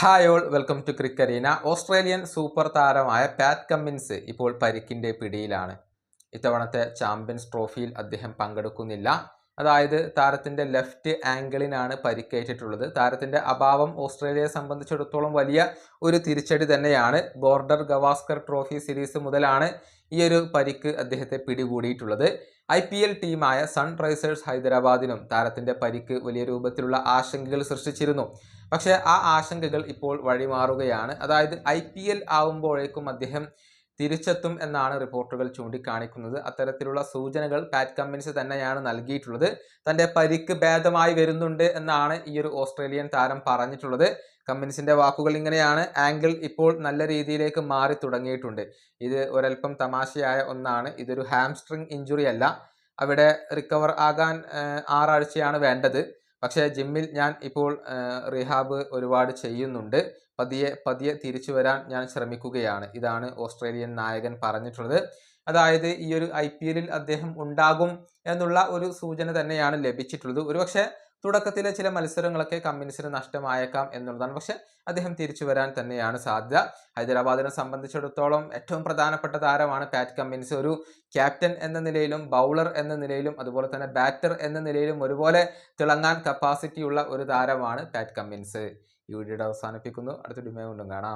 Hi all welcome to Crickerina Australian super താരമായ Pat Cummins ഇപ്പോൾ പരിക്കിന്റെ പിടിയിലാണ്. ഇത്തവണത്തെ ചാമ്പ്യൻസ് ട്രോഫിയിൽ അദ്ദേഹം പങ്കെടുക്കുന്നില്ല. അതായത് താരത്തിന്റെ ലെഫ്റ്റ് ആംഗിളിനാണ് പരിക്കേറ്റിട്ടുള്ളത്. താരത്തിന്റെ അഭാവം ഓസ്ട്രേലിയയെ സംബന്ധിച്ചിടത്തോളം വലിയ ഒരു തിരിച്ചടി തന്നെയാണ്. ബോർഡർ ഗവാസ്കർ ട്രോഫി സീരീസ് മുതലാണ് ഈ ഒരു പരിക്ക് അദ്ദേഹത്തെ പിടികൂടിയിട്ടുള്ളത്. ഐ പി എൽ ടീമായ സൺറൈസേഴ്സ് ഹൈദരാബാദിനും താരത്തിന്റെ പരിക്ക് വലിയ രൂപത്തിലുള്ള ആശങ്കകൾ സൃഷ്ടിച്ചിരുന്നു. പക്ഷേ ആ ആശങ്കകൾ ഇപ്പോൾ വഴിമാറുകയാണ്. അതായത് ഐ പി എൽ ആവുമ്പോഴേക്കും അദ്ദേഹം തിരിച്ചെത്തും എന്നാണ് റിപ്പോർട്ടുകൾ ചൂണ്ടിക്കാണിക്കുന്നത്. അത്തരത്തിലുള്ള സൂചനകൾ പാറ്റ് കമ്മിൻസ് തന്നെയാണ് നൽകിയിട്ടുള്ളത്. തന്റെ പരിക്ക് ഭേദമായി വരുന്നുണ്ട് എന്നാണ് ഈ ഒരു ഓസ്ട്രേലിയൻ താരം പറഞ്ഞിട്ടുള്ളത്. കമ്മിൻസിന്റെ വാക്കുകൾ ഇങ്ങനെയാണ്. ആംഗിൾ ഇപ്പോൾ നല്ല രീതിയിലേക്ക് മാറി തുടങ്ങിയിട്ടുണ്ട്. ഇത് ഒരൽപ്പം തമാശയായ ഒന്നാണ്. ഇതൊരു ഹാംസ്ട്രിങ് ഇഞ്ചുറി അല്ല. അവിടെ റിക്കവർ ആകാൻ ആറാഴ്ചയാണ് വേണ്ടത്. പക്ഷേ ജിമ്മിൽ ഞാൻ ഇപ്പോൾ റിഹാബ് ഒരുപാട് ചെയ്യുന്നുണ്ട്. പതിയെ പതിയെ തിരിച്ചു വരാൻ ഞാൻ ശ്രമിക്കുകയാണ്. ഇതാണ് ഓസ്ട്രേലിയൻ നായകൻ പറഞ്ഞിട്ടുള്ളത്. അതായത് ഈ ഒരു ഐ പി എല്ലിൽ അദ്ദേഹം ഉണ്ടാകും എന്നുള്ള ഒരു സൂചന തന്നെയാണ് ലഭിച്ചിട്ടുള്ളത്. ഒരുപക്ഷെ തുടക്കത്തിലെ ചില മത്സരങ്ങളൊക്കെ കമ്മിൻസിന് നഷ്ടമായേക്കാം എന്നുള്ളതാണ്. പക്ഷെ അദ്ദേഹം തിരിച്ചു വരാൻ തന്നെയാണ് സാധ്യത. ഹൈദരാബാദിനെ സംബന്ധിച്ചിടത്തോളം ഏറ്റവും പ്രധാനപ്പെട്ട താരമാണ് പാറ്റ് കമ്മിൻസ്. ഒരു ക്യാപ്റ്റൻ എന്ന നിലയിലും ബൗളർ എന്ന നിലയിലും അതുപോലെ തന്നെ ബാറ്റർ എന്ന നിലയിലും ഒരുപോലെ തിളങ്ങാൻ കപ്പാസിറ്റിയുള്ള ഒരു താരമാണ് പാറ്റ് കമ്മിൻസ്. ഈ വീഡിയോയുടെ അവസാനിപ്പിക്കുന്നു. അടുത്ത ഡിമേ കൊണ്ടും കാണാം.